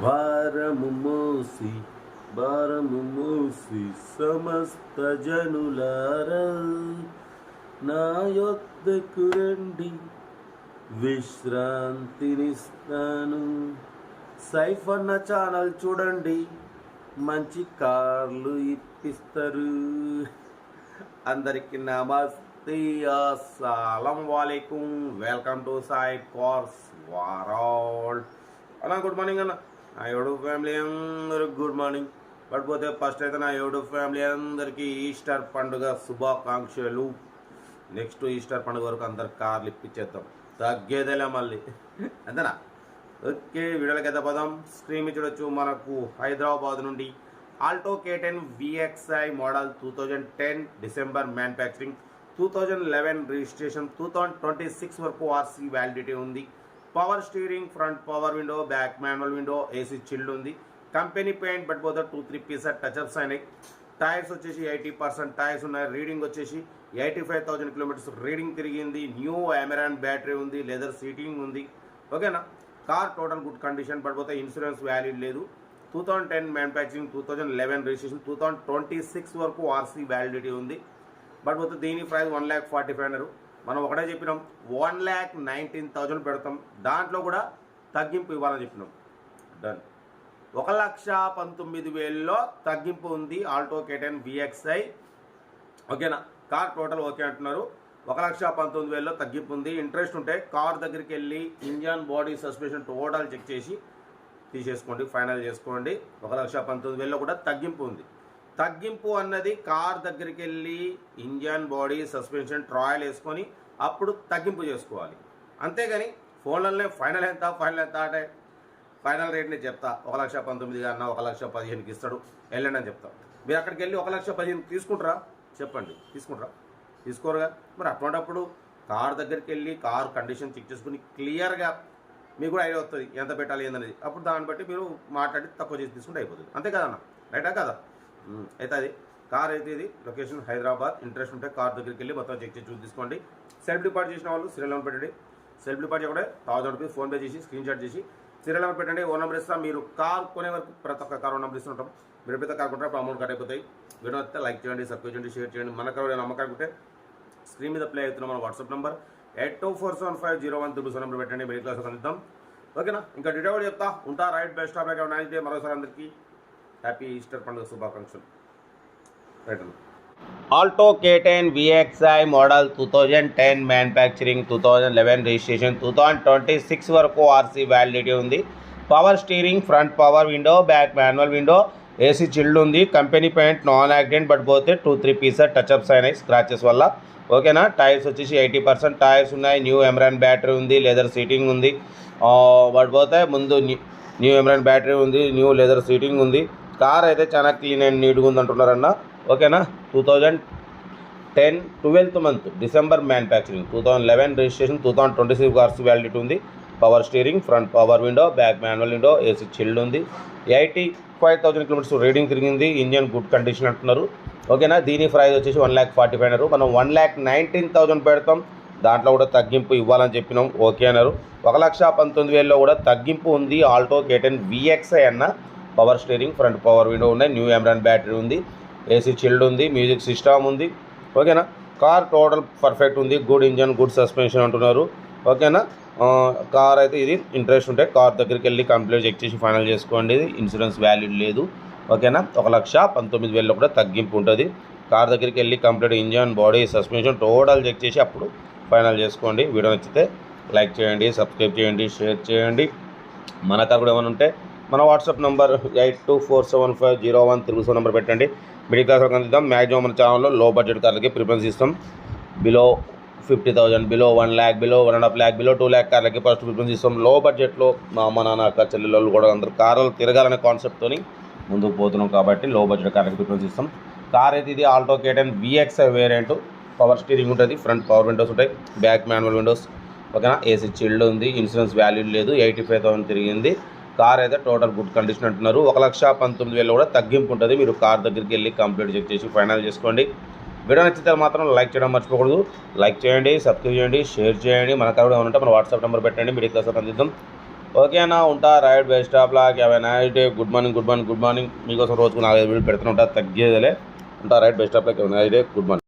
భారము మోసి భారము మోసి సమస్త జనులార. నా యొద్దకు రండి విశ్రాంతినిస్తాను. సైఫ్ అన్న ఛానల్ చూడండి మంచి కార్లు ఇప్పిస్తారు. అందరికీ నమస్తే అస్సలం వాలేకుం. Welcome to Sai cars world అన్న గుడ్ మార్నింగ్ అన్న. నా యూట్యూబ్ ఫ్యామిలీ అందరికి గుడ్ మార్నింగ్. పడిపోతే ఫస్ట్ అయితే నా యూట్యూబ్ ఫ్యామిలీ అందరికీ ఈస్టర్ పండుగ శుభాకాంక్షలు. నెక్స్ట్ ఈస్టర్ పండుగ వరకు అందరు కార్లు ఇప్పించేద్దాం. తగ్గేదేలే మళ్ళీ. అంతేనా? ఓకే వీడియోలకి అయితే పదం. స్క్రీన్ చూడొచ్చు మనకు హైదరాబాద్ నుండి Alto K ten VXI model two thousand ten December manufacturing. Two thousand eleven registration two thousand twenty six వరకు ఆర్సీ వ్యాలిడిటీ ఉంది. Power steering front power window back manual window AC chilled ఉంది. Company paint but పోతే two three piece touch ups అయినాయి tyres వచ్చేసి eighty percent tyres ఉన్నాయి. Reading వచ్చేసి eighty five thousand kilometres reading తిరిగింది. New Amaron battery ఉంది. Leather seating ఉంది. ఓకేనా car total good condition but పోతే ఇన్సూరెన్స్ వ్యాలిడ్ లేదు. Two thousand ten manufacturing two thousand eleven registration two thousand twenty six వరకు RC validity ఉంది. But పోతే దీని price one lakh forty five అన్నారు మనం ఒకటే చెప్పినాం వన్ ల్యాక్ నైన్టీన్ థౌజండ్ పెడతాం. దాంట్లో కూడా తగ్గింపు ఇవ్వాలని చెప్పినాం. డన్ ఒక లక్ష పంతొమ్మిది వేలలో తగ్గింపు ఉంది ఆల్టో కేటెన్ విఎక్స్ఐ ఓకేనా? కార్ టోటల్ ఓకే అంటున్నారు. ఒక లక్ష పంతొమ్మిది వేలలో తగ్గింపు ఉంది. ఇంట్రెస్ట్ ఉంటే కార్ దగ్గరికి వెళ్ళి engine body suspension total check చేసి తీసేసుకోండి ఫైనల్ చేసుకోండి. ఒక లక్ష పంతొమ్మిది వేలలో కూడా తగ్గింపు ఉంది. తగ్గింపు అన్నది కార్ దగ్గరికి వెళ్ళి ఇంజన్ బాడీ సస్పెన్షన్ ట్రాయల్ వేసుకొని అప్పుడు తగ్గింపు చేసుకోవాలి. అంతేగాని ఫోన్లనే ఫైనల్ ఎంత ఫైనల్ ఎంత అంటే ఫైనల్ రేట్ని చెప్తా. ఒక లక్ష పంతొమ్మిది అన్న ఒక లక్ష పదిహేనుకి ఇస్తాడు. వెళ్ళండి అని చెప్తా. మీరు అక్కడికి వెళ్ళి ఒక లక్ష పదిహేను తీసుకుంటారా? చెప్పండి. తీసుకుంటారా? తీసుకోరుగా. మరి అటువంటిప్పుడు కార్ దగ్గరికి వెళ్ళి కార్ కండిషన్ చెక్ చేసుకుని క్లియర్గా మీకు కూడా ఐడియా వస్తుంది. ఎంత పెట్టాలి ఏందనేది. అప్పుడు దాన్ని బట్టి మీరు మాట్లాడి తక్కువ చేసి తీసుకుంటే అయిపోతుంది. అంతే కదన్న? రైటా కదా? అయితే అది కార్ అయితే ఇది లొకేషన్ హైదరాబాద్. ఇంట్రెస్ట్ ఉంటే కార్ దగ్గరికి వెళ్ళి మొత్తం చెక్ చేసి చూసి తీసుకోండి సెల్ఫ్ డిపార్ట్ చేసిన వాళ్ళు సీరియల్ నెంబర్ పెట్టండి. సెల్ఫ్ డిపార్ట్ కూడా థౌసండ్ రూపీస్ ఫోన్పే చేసి స్క్రీన్ షాట్ చేసి సీరియల్ నెంబర్ పెట్టండి. ఓ నెంబర్ ఇస్తాం. మీరు కార్ కొనే వరకు ప్రతి ఒక్క కార్ నెంబర్ ఇస్తుంటాం మీరు ప్రతి కార్ కొంటే అమౌంట్ కట్ అయిపోతాయి. వీడియో వస్తే లైక్ చేయండి సబ్స్క్రైబ్ చేయండి షేర్ చేయండి. మన కార్ నమ్మకానికి ఉంటే స్క్రీన్ మీద ప్లే అవుతున్న మన WhatsApp number eight two four seven five zero one triple seven number పెట్టండి. మిడిల్ క్లాస్ అందిద్దాం. ఓకేనా ఇంకా డీటెయిల్ చెప్తా. ఉంటా right best of luck nice day మరోసారి అందరికీ. హ్యాపీ ఈస్టర్ పండుగ శుభాకాంక్షలు. Alto K ten VXI model two thousand ten manufacturing two thousand eleven registration two thousand twenty six వరకు ఆర్సీ వ్యాలిడిటీ ఉంది. Power steering front power window back manual window AC chilled ఉంది. Company paint non accident but పోతే two three pieces touch ups అయినాయి scratches వల్ల. ఓకేనా? Tyres వచ్చేసి eighty percent tyres ఉన్నాయి. New Amaron battery ఉంది. లెదర్ సీటింగ్ ఉంది. పడిపోతే పోతే ముందు న్యూ ఎమ్రాన్ బ్యాటరీ ఉంది. న్యూ లెదర్ సీటింగ్ ఉంది. కార్ అయితే చాలా క్లీన్ అండ్ నీట్గా ఉందంటున్నారన్న. ఓకేనా? Two thousand ten twelfth month December manufacturing two thousand eleven registration two thousand twenty six cars validity ఉంది power steering front power window back manual window AC chilled ఉంది. Eighty five thousand kilometres reading తిరిగింది engine good condition అంటున్నారు. ఓకేనా? దీని price వచ్చేసి one lakh forty five అన్నారు. మనం one lakh nineteen thousand పెడతాం. దాంట్లో కూడా తగ్గింపు ఇవ్వాలని చెప్పినాం. ఓకే అన్నారు. ఒక లక్ష పంతొమ్మిది వేలలో కూడా తగ్గింపు ఉంది. ఆల్టో కేటెన్ విఎక్స్ఐ అన్న. Power steering front power window ఉన్నాయి. న్యూ ఎమ్రాన్ బ్యాటరీ ఉంది. ఏసీ చిల్డ్ ఉంది. మ్యూజిక్ సిస్టమ్ ఉంది. ఓకేనా? కార్ టోటల్ పర్ఫెక్ట్ ఉంది. గుడ్ ఇంజన్ గుడ్ సస్పెన్షన్ అంటున్నారు. ఓకేనా? కార్ అయితే ఇది ఇంట్రెస్ట్ ఉంటే కార్ దగ్గరికి వెళ్ళి కంప్లీట్ చెక్ చేసి ఫైనల్ చేసుకోండి. ఇది ఇన్సూరెన్స్ వ్యాలిడ్ లేదు. ఓకేనా? ఒక లక్ష పంతొమ్మిది వేలలో కూడా తగ్గింపు ఉంటుంది. కార్ దగ్గరికి వెళ్ళి complete engine body suspension total check చేసి అప్పుడు ఫైనల్ చేసుకోండి. వీడియో నచ్చితే లైక్ చేయండి సబ్స్క్రైబ్ చేయండి షేర్ చేయండి. మన కార్ కూడా ఏమైనా ఉంటే మన WhatsApp number eight two four seven five zero one triple seven number పెట్టండి. మిడిల్ క్లాస్ వాళ్ళకి అందిద్దాం. మ్యాక్సిమం మన ఛానల్లో లో బడ్జెట్ కార్లకి ప్రిఫరెన్స్ ఇస్తాం. Below fifty thousand below one lakh below one and half lakh below two lakh కార్లకి first preference ఇస్తాం. Low బడ్జెట్లో మా అమ్మ నాన్న అక్క చెల్లెళ్ళు కూడా అందరూ కార్లు తిరగాలనే కాన్సెప్ట్తోని ముందుకు పోతున్నాం కాబట్టి లో బడ్జెట్ కార్లకి ప్రిఫరెన్స్ ఇస్తాం. కార్ అయితే ఇది Alto K ten VXI variant. Power steering ఉంటుంది. ఫ్రంట్ పవర్ విండోస్ ఉంటాయి. Back manual windows. ఓకేనా? ఏసీ చిల్డ్ ఉంది. ఇన్సూరెన్స్ వాల్యూ లేదు. ఎయిటీ ఫైవ్ థౌసండ్ తిరిగింది. కార్ అయితే టోటల్ గుడ్ కండిషన్ అంటున్నారు. ఒక లక్ష పంతొమ్మిది వేలు కూడా తగ్గింపు ఉంటుంది. మీరు కార్ దగ్గరికి వెళ్ళి కంప్లీట్ చెక్ చేసి ఫైనల్ చేసుకోండి. వీడియో నచ్చితే మాత్రం లైక్ చేయడం మర్చిపోకూడదు. లైక్ చేయండి సబ్స్క్రైబ్ చేయండి షేర్ చేయండి. మన కార్ కూడా మన వాట్సాప్ నెంబర్ పెట్టండి. మీడియా క్లాస్ అందిద్దాం. ఓకేనా ఉంటా. Right best of luck have night good morning good morning good morning. మీకోసం రోజుకు నాలుగైదు వీడియో పెడుతూనే ఉంటా. తగ్గేదిలే. ఉంటా right best of luck have night good morning.